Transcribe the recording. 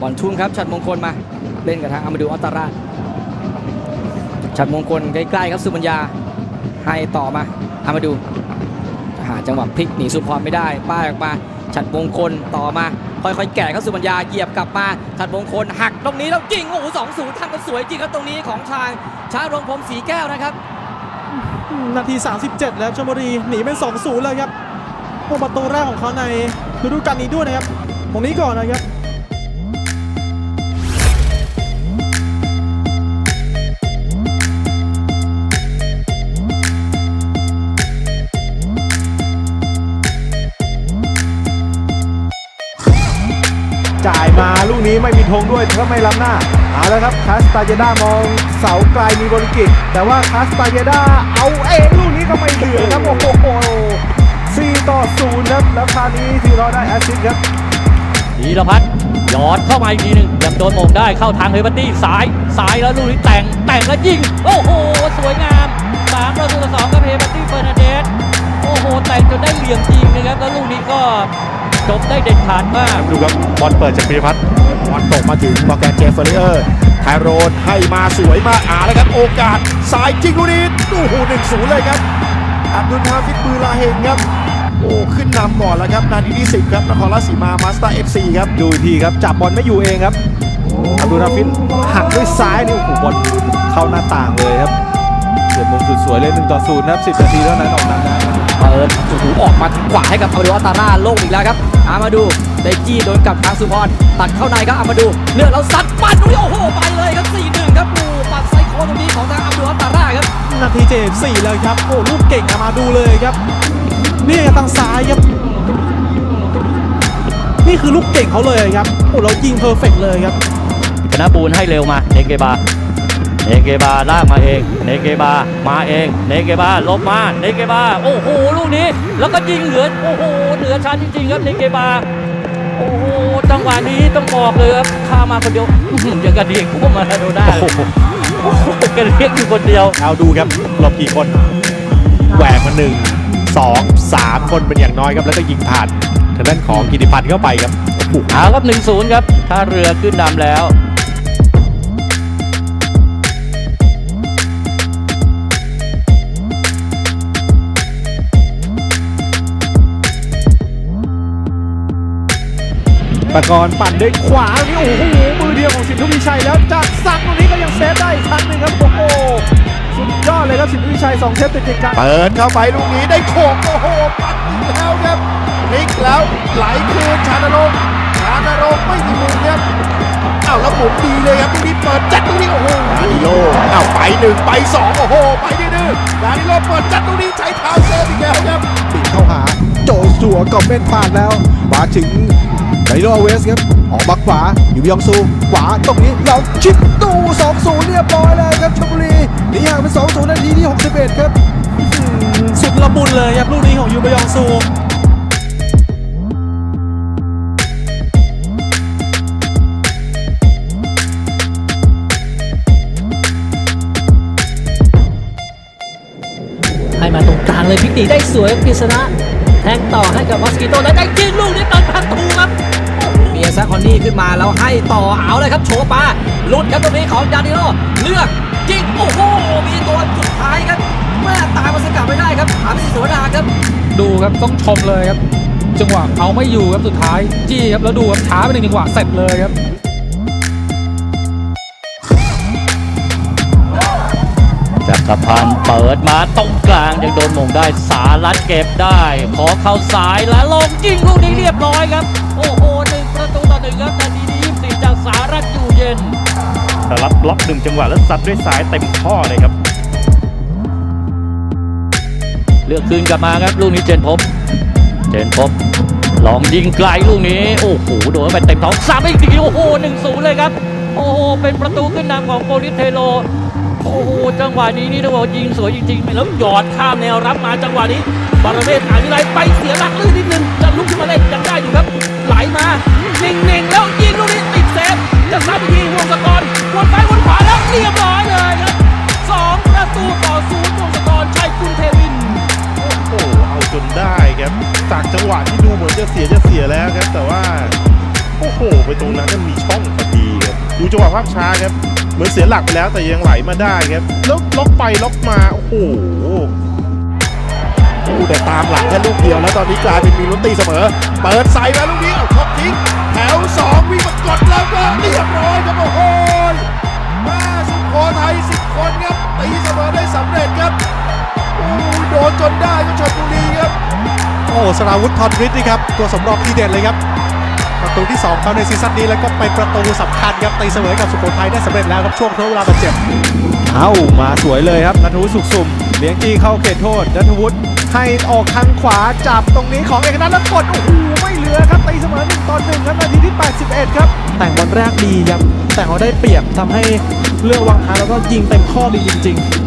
บอลทุ่งครับ ชัดมงคลมา เล่นกับทางอามาดูอัตตาราชัดมงคลใกล้ๆครับสุบัญญาให้ต่อมาอามาดูหาจังหวะพลิกหนีสุพรไม่ได้ ป้ายออกมาฉัดมงคลต่อมา ค่อยๆแก่เข้าสุบัญญาเหยียบกลับมาฉัดมงคลหักตรงนี้แล้วยิงโอ้โหสองศูนย์ทำกันสวยจริงครับตรงนี้ของทางช้ารงพรมสีแก้วนะครับ นาที 37 แล้วชลบุรีหนีเป็น2-0เลยครับประตูแรกของเขาในฤดูกาลนี้ด้วยนะครับตรงนี้ก่อนนะครับ จ่ายมาลูกนี้ไม่มีธงด้วยถ้าไม่ล้ำหน้าเอาแล้วครับคาสตาเยด้ามองเสาไกลมีบริกิตแต่ว่าคาสตาเยด้าเอาเองลูกนี้ก็ไม่เหลือครับโอ้โห4ต่อ0ครับแล้วคราวนี้ทีเราได้แอสซิสต์ครับธีรพัฒน์หยอดเข้ามาอีกทีหนึ่งยังโดนมงได้เข้าทางเฮเบอร์ตี้ซ้ายซ้ายแล้วลูกนี้แต่งแต่งแล้วยิงโอ้โห สวยงาม จบได้เด็ดขาดมาก ดูครับบอลเปิดจากพิพัฒน์บอลตกมาถึงมอร์แกนเจฟเฟอร์เออร์ไทโรนให้มาสวยมากอ่าแล้วครับโอกาสสายจริงลูกนี้โอ้โหหนึ่งศูนย์เลยครับอับดุลฮาฟิดบือลาเฮงครับโอ้ขึ้นนำก่อนแล้วครับนาทีที่10ครับนครราชสีมามาสเตอร์เอฟซีครับดูอีกทีครับจับบอลไม่อยู่เองครับอับดุลฮาฟิดหักด้วยซ้ายนี่โอ้โหบอลเข้าหน้าต่างเลยครับเสียบมุมสุดสวยเลย1ต่อ0นะครับ10นาทีเท่านั้นออกนำได้เปิดโอ้โหออกมาขวาให้กับอามาดูอัตตาราโล่งอีกแล้วครับอามาดูได้จี้โดนกลับทางสุพรตัดเข้าในครับอามาดูเลือกแล้วซัดปัดตรงนี้โอ้โหไปเลยครับ4-1ครับโอ้ปัดไซโคตรงนี้ของทางอามาดูอัตตาราครับนาที74เลยครับโอ้ลูกเก่งอะมาดูเลยครับนี่ทางซ้ายครับนี่คือลูกเก่งเขาเลยครับโอ้เรายิงเพอร์เฟกต์เลยครับธนบูลให้เร็วมาเนเกบา เนเกบาลากมาเองเนเกบามาเองเนเกบาลบมาเนเกบาโอ้โหลูกนี้ แล้วก็ยิงเหลือโอ้โหเหลือชั้นจริงๆครับเนเกบาโอ้โหจังหวะนี้ต้องบอกเลยครับข้ามาคนเดียวอื้อหือยังกระเดียกพวกมาราโดน่าเลยโอ้โหกระเดียกอยู่คนเดียวเอาดูครับหลบกี่คนแหวกมาหนึ่งสองสามคนเป็นอย่างน้อยครับแล้วก็ยิงผ่านทางด้านของกิติพันธ์เข้าไปครับโอ้โหเอาครับ1-0ครับถ้าเรือขึ้นนำแล้ว ปากรปั่นด้วยขวานี่โอ้โหมือเดียวของสินทุวิชัยแล้วจากซักตรงนี้ก็ยังเซฟได้อีกครั้งหนึ่งครับโอ้โหสุดยอดเลยครับสินทุวิชัยสองเซฟติดติดกันเปิดเข้าไปลูกนี้ได้โขกโอ้โหปัดอีกแล้วครับพลิกแล้วไหลคืนชานรงค์ชานรงไม่มีมุมครับอ้าวแล้วหมุนดีเลยครับลูกนี้เปิดจัดตรงนี้โอ้โหดานิโลอ้าวไปหนึ่งไปสองโอ้โหไปดื้อๆดานิโลเปิดจัดตรงนี้ใช้เท้าเซฟอีกแล้วครับปิดเข้าหาโจสัวก็เป็นผ่านแล้วมาถึง ไดโนเวสครับ ออกมาขวา อยู่ยองซู ขวาตรงนี้เราชิปตู้2-0เรียบร้อยเลยครับชลบุรีหนีห่างเป็น2-0นาทีที่ 61 ครับ สุดละมุนเลยครับลูกนี้ของยูบยองซูให้มาตรงกลางเลยพิกตีได้สวยกฤษณะแทงต่อให้กับมอสกิโตแล้วได้ยิงลูกนี้ตัดพันตูครับ ยซะคอนนี่ขึ้นมาแล้วให้ต่อเอาเลยครับโชว์ปาหลุดครับตรงนี้ของดานิโลเลือกยิงโอ้โหมีตัวสุดท้ายครับแม่ตามมาสกัดไม่ได้ครับอาพิสิทธิ์สวนดาครับ ดูครับต้องชมเลยครับ จังหวะเอาไม่อยู่ครับสุดท้ายจี้ครับแล้วดูครับช้าไปหนึ่งจังหวะเสร็จเลยครับจักรพันธ์เปิดมาตรงกลางยังโดนหมงได้สารัดเก็บได้ ขอเข้าสายแล้วลงยิงลูกนี้เรียบร้อยครับ โอ้โหหนึ่งประ ตูต่อหนึ่งครับนาทีที่ยี่สิบจากสารัดอยู่เย็นแต่รับบล็อกหนึ่งจังหวะแล้วซัดด้วยซ้ายเต็มข้อเลยครับ เลือกคืนกลับมาครับลูกนี้เจนพบ เจนพบลองยิงไกลลูกนี้ โอ้โหโดนไปเต็มท้องสามอีกทีโอ้โหหนึ่งศูนย์เลยครับ โอ้โหเป็นประตูขึ้นนำของโปลิสเทโลโอ้โหจังหวะนี้นี่ต้องบอกว่ายิงสวยจริงๆแล้วหยอดข้ามแนวรับมาจังหวะนี้บาร์เมสอ่านวิไลไปเสียหลักลื่นนิดนึงจะลุกขึ้นมาเล่นยังได้ นได้ครับจากจังหวะที่ดูเหมือนจะเสียจะเสียแล้วครับ แต่ว่าโอ้โห ไปตรงนั้นนั่นมีช่องพอดีครับดูจังหวะภาพช้าครับ เหมือนเสียหลักไปแล้วแต่ยังไหลมาได้ครับแล้วล็อกไปล็อกมาโอ้โหแต่ตามหลังแค่ลูกเดียวแล้วตอนนี้กลายเป็นมีลุ้นตีเสมอ เปิดใส่มาลูกนี้เอาท็อปทิ้งแถวสองวิ่งมากดแล้วก็เรียบร้อย สราวุธทอนริทนี่ครับ ตัวสำรองทีเด็ดเลยครับ ประตูที่2เขาในซีซั่นนี้แล้วก็เป็นประตูสำคัญครับตีเสมอกับสุโขทัยได้สำเร็จแล้วครับช่วงทดเวลาบาดเจ็บเอ้ามาสวยเลยครับนัทวุฒิสุขสุ่มเลี้ยงจี้เข้าเขตโทษนัทวุฒิให้ออกทางขวาจับตรงนี้ของเอกนัทแล้วกดโอ้โหไม่เหลือครับตีเสมอ1ต่อ1ครับนาทีที่ 81 ครับ แต่งบอลแรกดีครับแต่งเขาได้เปรียบทำให้เลือกวางเท้าแล้วก็ยิงเต็มข้อดีจริง ๆ